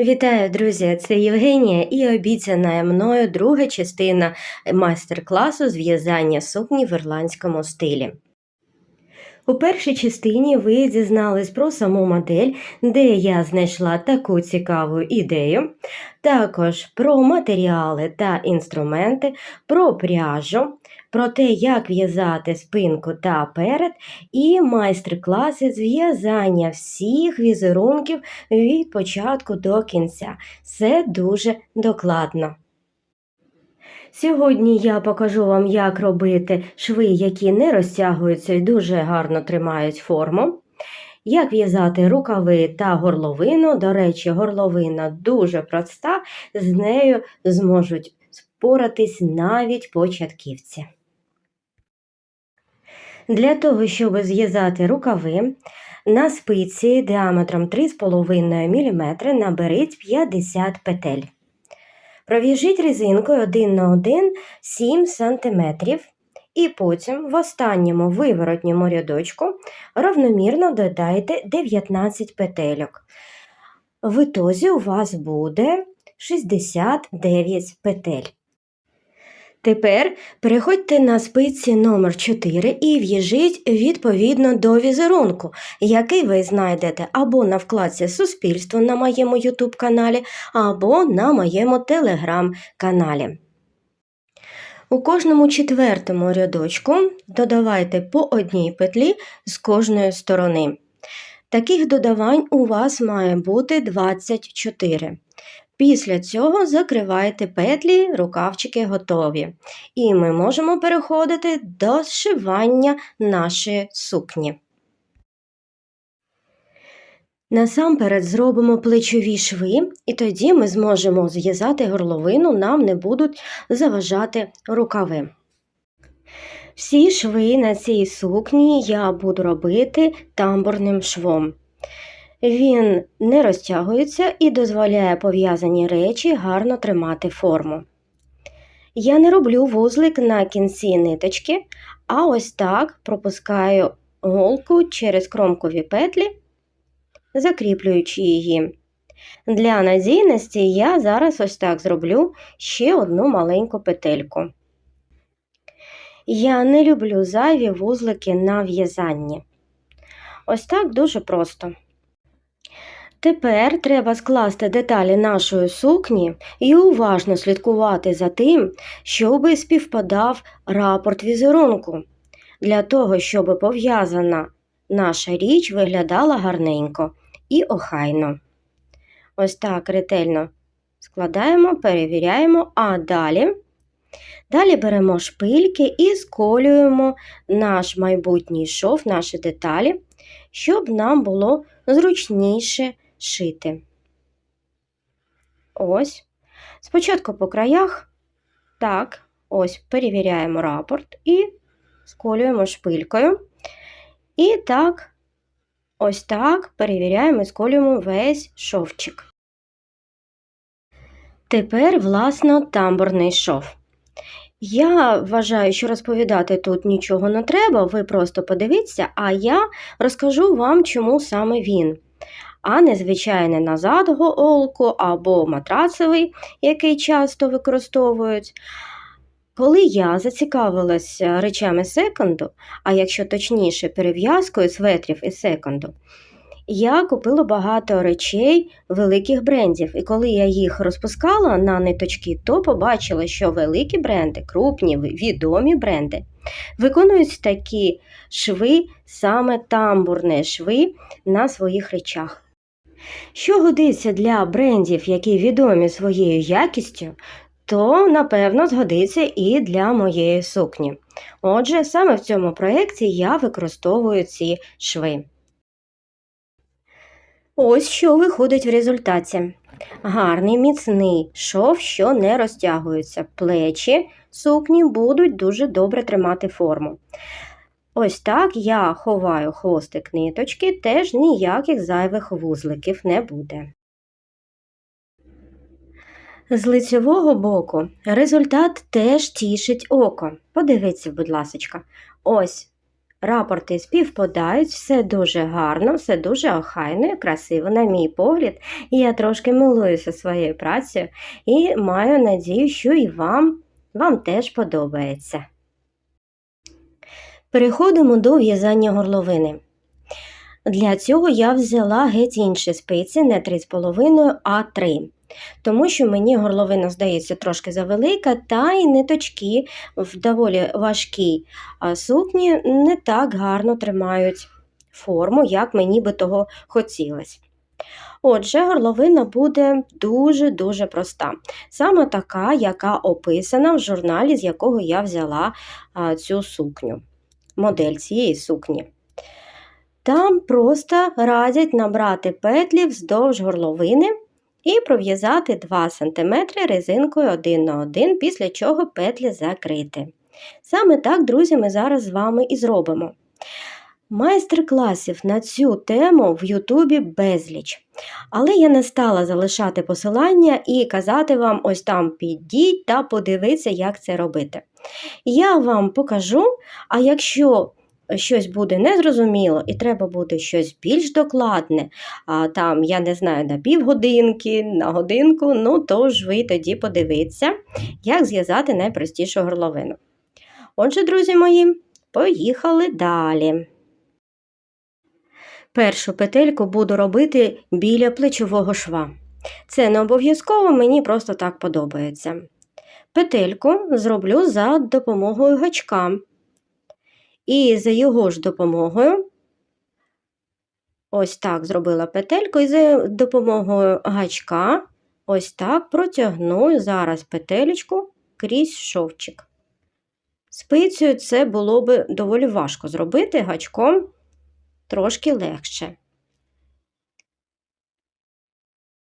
Вітаю, друзі! Це Євгенія і обіцяна мною друга частина майстер-класу з в'язання сукні в ірландському стилі. У першій частині ви дізнались про саму модель, де я знайшла таку цікаву ідею, також про матеріали та інструменти, про пряжу, про те, як в'язати спинку та перед, і майстер-класи з в'язання всіх візерунків від початку до кінця. Все дуже докладно. Сьогодні я покажу вам, як робити шви, які не розтягуються і дуже гарно тримають форму. Як в'язати рукави та горловину. До речі, горловина дуже проста, з нею зможуть споратись навіть початківці. Для того, щоб зв'язати рукави, на спиці діаметром 3,5 мм наберіть 50 петель. Пров'яжіть резинкою 1 на 1 7 см і потім в останньому виворотньому рядочку равномірно додайте 19 петельок. В ітозі у вас буде 69 петель. Тепер переходьте на спиці номер 4 і в'яжіть відповідно до візерунку, який ви знайдете або на вкладці Суспільство на моєму YouTube каналі, або на моєму телеграм-каналі. У кожному четвертому рядочку додавайте по одній петлі з кожної сторони. Таких додавань у вас має бути 24. Після цього закривайте петлі, рукавчики готові. І ми можемо переходити до зшивання нашої сукні. Насамперед зробимо плечові шви, і тоді ми зможемо зв'язати горловину, нам не будуть заважати рукави. Всі шви на цій сукні я буду робити тамбурним швом. Він не розтягується і дозволяє пов'язані речі гарно тримати форму. Я не роблю вузлик на кінці ниточки, а ось так пропускаю голку через кромкові петлі, закріплюючи її. Для надійності я зараз ось так зроблю ще одну маленьку петельку. Я не люблю зайві вузлики на в'язанні. Ось так дуже просто. Тепер треба скласти деталі нашої сукні і уважно слідкувати за тим, щоб співпадав рапорт візерунку, для того, щоб пов'язана наша річ виглядала гарненько і охайно. Ось так ретельно складаємо, перевіряємо, а далі. Далі беремо шпильки і сколюємо наш майбутній шов, наші деталі, щоб нам було зручніше шити. Ось. Спочатку по краях, так, ось перевіряємо рапорт і сколюємо шпилькою. І так, ось так перевіряємо і сколюємо весь шовчик. Тепер, власно, тамбурний шов. Я вважаю, що розповідати тут нічого не треба, ви просто подивіться, а я розкажу вам, чому саме він а не звичайне назад голку або матрацевий, який часто використовують. Коли я зацікавилася речами секонду, а якщо точніше перев'язкою светрів і секонду, я купила багато речей великих брендів, і коли я їх розпускала на ниточки, то побачила, що великі бренди, крупні, відомі бренди, виконують такі шви, саме тамбурні шви на своїх речах. Що годиться для брендів, які відомі своєю якістю, то, напевно, згодиться і для моєї сукні. Отже, саме в цьому проєкті я використовую ці шви. Ось що виходить в результаті. Гарний міцний шов, що не розтягується. Плечі сукні будуть дуже добре тримати форму. Ось так я ховаю хвостик ниточки, теж ніяких зайвих вузликів не буде. З лицевого боку результат теж тішить око. Подивіться, будь ласка, ось Рапорти співпадають, все дуже гарно, все дуже охайно і красиво, на мій погляд. І я трошки милуюся своєю працею і маю надію, що і вам, вам теж подобається. Переходимо до в'язання горловини. Для цього я взяла геть інші спиці, не 3,5, а 3. Тому що мені горловина здається трошки завелика, та й ниточки в доволі важкій сукні не так гарно тримають форму, як мені би того хотілося. Отже, горловина буде дуже-дуже проста. Саме така, яка описана в журналі, з якого я взяла цю сукню, модель цієї сукні. Там просто радять набрати петлі вздовж горловини і пров'язати 2 см резинкою 1 на 1, після чого петлі закрити. Саме так, друзі, ми зараз з вами і зробимо. Майстер-класів на цю тему в Ютубі безліч. Але я не стала залишати посилання і казати вам, ось там підіть та подивіться, як це робити. Я вам покажу, а якщо щось буде незрозуміло і треба буде щось більш докладне, а там, я не знаю, на півгодинки, на годинку, ну то ж ви тоді подивіться, як зв'язати найпростішу горловину. Отже, друзі мої, поїхали далі. Першу петельку буду робити біля плечового шва. Це не обов'язково, мені просто так подобається. Петельку зроблю за допомогою гачка. І за його ж допомогою, ось так зробила петельку, і за допомогою гачка, ось так протягну зараз петелечку крізь шовчик. Спицею це було би доволі важко зробити гачком трошки легше.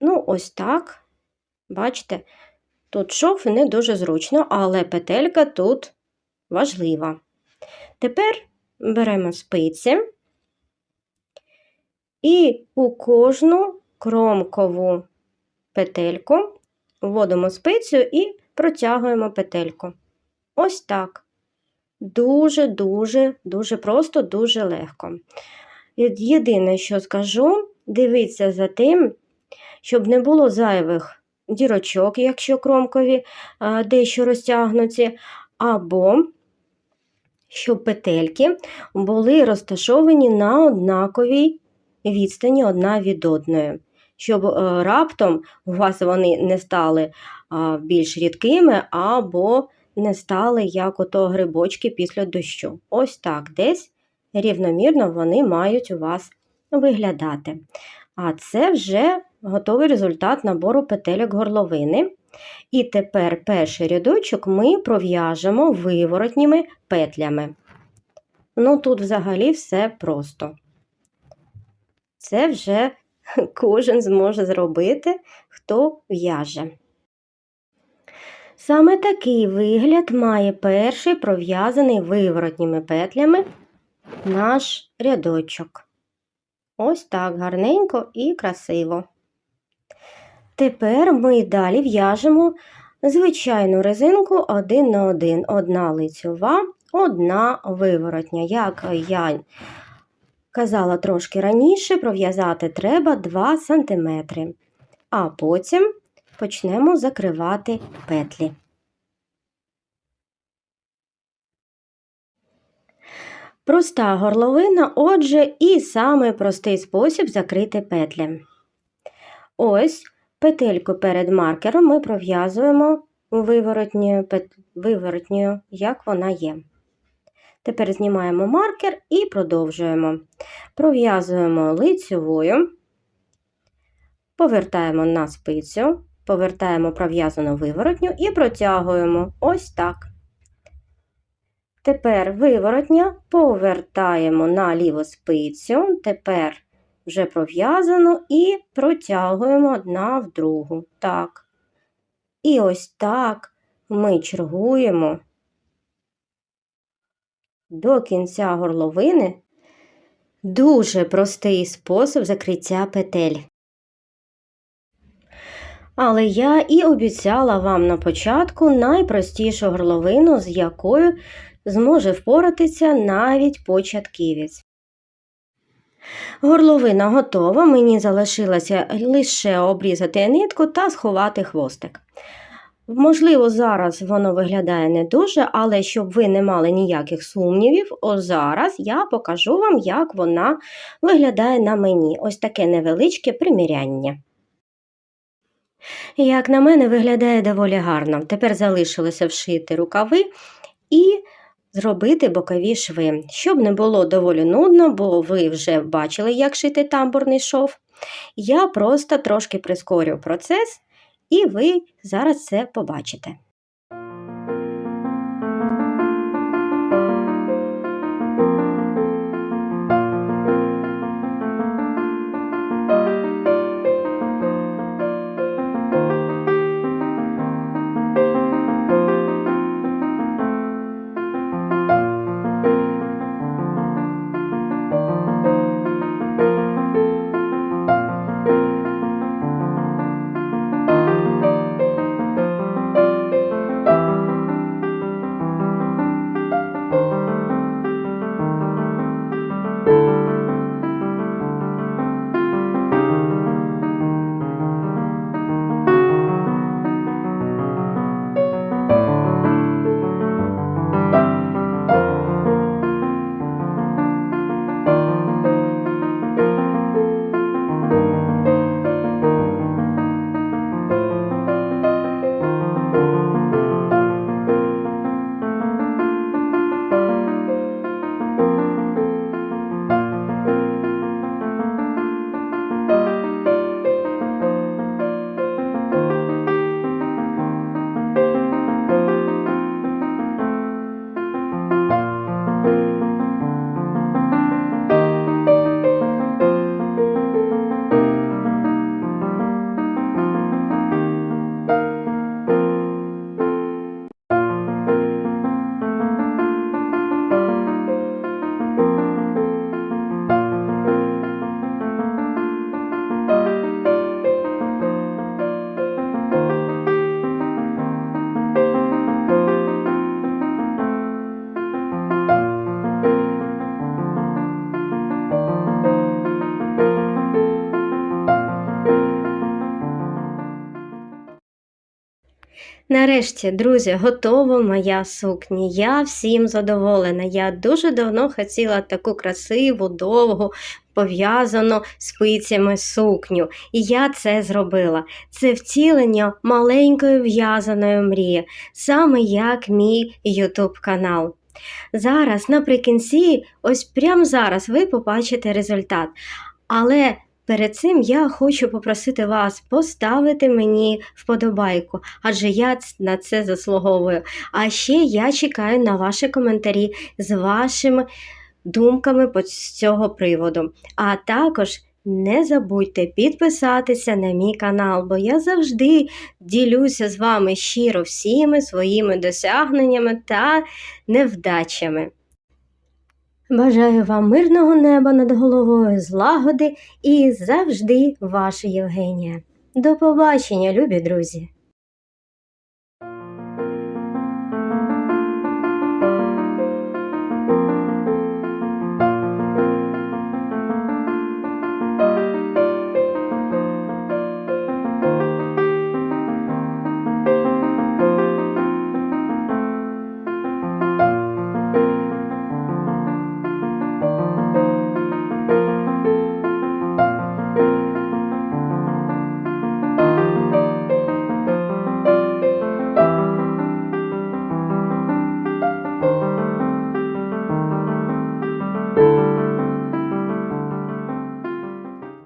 Ну, ось так, бачите, тут шов не дуже зручно, але петелька тут важлива. Тепер беремо спиці і у кожну кромкову петельку вводимо спицю і протягуємо петельку. Ось так. Дуже-дуже, дуже просто, дуже легко. Єдине, що скажу, дивіться за тим, щоб не було зайвих дірочок, якщо кромкові дещо розтягнуті, або щоб петельки були розташовані на однаковій відстані одна від одної, щоб е, раптом у вас вони не стали більш рідкими, або не стали як ото грибочки після дощу. Ось так десь рівномірно вони мають у вас виглядати. А це вже готовий результат набору петельок горловини. І тепер перший рядочок ми пров'яжемо виворотніми петлями. Ну, тут взагалі все просто. Це вже кожен зможе зробити, хто в'яже. Саме такий вигляд має перший пров'язаний виворотніми петлями наш рядочок. Ось так гарненько і красиво. Тепер ми далі в'яжемо звичайну резинку один на один. Одна лицьова, одна виворотня. Як я казала трошки раніше, пров'язати треба 2 см, а потім почнемо закривати петлі. Проста горловина, отже, і самий простий спосіб закрити петлі. Ось петельку перед маркером ми пров'язуємо виворотньою, виворотньою, як вона є. Тепер знімаємо маркер і продовжуємо. Пров'язуємо лицьовою, повертаємо на спицю, повертаємо пров'язану виворотню і протягуємо ось так. Тепер виворотня повертаємо на ліву спицю, тепер вже пров'язано і протягуємо одна в другу. Так. І ось так ми чергуємо до кінця горловини дуже простий спосіб закриття петель. Але я і обіцяла вам на початку найпростішу горловину, з якою зможе впоратися навіть початківець. Горловина готова, мені залишилося лише обрізати нитку та сховати хвостик. Можливо, зараз воно виглядає не дуже, але щоб ви не мали ніяких сумнівів, о зараз я покажу вам, як вона виглядає на мені. Ось таке невеличке приміряння. Як на мене, виглядає доволі гарно. Тепер залишилося вшити рукави і зробити бокові шви, щоб не було доволі нудно, бо ви вже бачили, як шити тамбурний шов. Я просто трошки прискорю процес, і ви зараз це побачите. Нарешті, друзі, готова моя сукня. Я всім задоволена. Я дуже давно хотіла таку красиву, довгу, пов'язану спицями сукню. І я це зробила. Це втілення маленької в'язаної мрії, саме як мій YouTube канал. Зараз, наприкінці, ось прямо зараз ви побачите результат. Але Перед цим я хочу попросити вас поставити мені вподобайку, адже я на це заслуговую. А ще я чекаю на ваші коментарі з вашими думками по цього приводу. А також не забудьте підписатися на мій канал, бо я завжди ділюся з вами щиро всіми своїми досягненнями та невдачами. Бажаю вам мирного неба над головою, злагоди і завжди ваша Євгенія. До побачення, любі друзі!